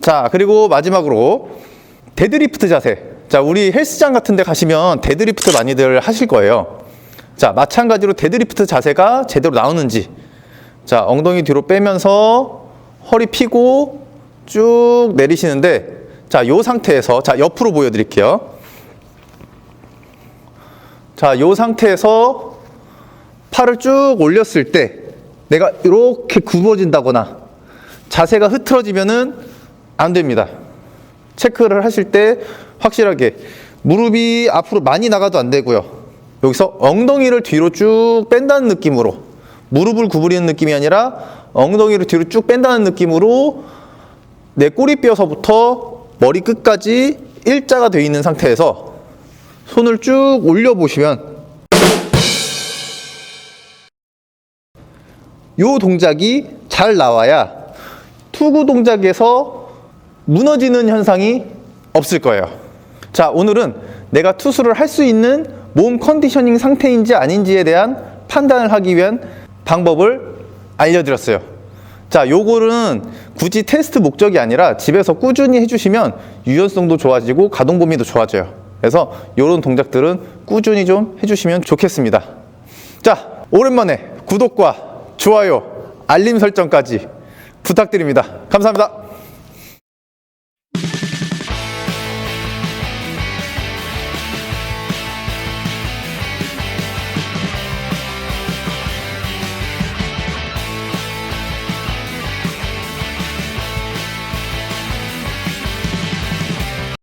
자, 그리고 마지막으로 데드리프트 자세. 자, 우리 헬스장 같은 데 가시면 데드리프트 많이들 하실 거예요. 자, 마찬가지로 데드리프트 자세가 제대로 나오는지. 자, 엉덩이 뒤로 빼면서 허리 펴고 쭉 내리시는데 자, 요 상태에서 자, 옆으로 보여 드릴게요. 자, 요 상태에서 팔을 쭉 올렸을 때 내가 이렇게 굽어진다거나 자세가 흐트러지면은 안 됩니다. 체크를 하실 때 확실하게 무릎이 앞으로 많이 나가도 안 되고요. 여기서 엉덩이를 뒤로 쭉 뺀다는 느낌으로 무릎을 구부리는 느낌이 아니라 엉덩이를 뒤로 쭉 뺀다는 느낌으로 내 꼬리뼈서부터 머리 끝까지 일자가 되어 있는 상태에서 손을 쭉 올려 보시면 요 동작이 잘 나와야 투구 동작에서 무너지는 현상이 없을 거예요. 자, 오늘은 내가 투수를 할 수 있는 몸 컨디셔닝 상태인지 아닌지에 대한 판단을 하기 위한 방법을 알려드렸어요. 자, 요거는 굳이 테스트 목적이 아니라 집에서 꾸준히 해주시면 유연성도 좋아지고 가동 범위도 좋아져요. 그래서 요런 동작들은 꾸준히 좀 해주시면 좋겠습니다. 자, 오랜만에 구독과 좋아요, 알림 설정까지 부탁드립니다. 감사합니다.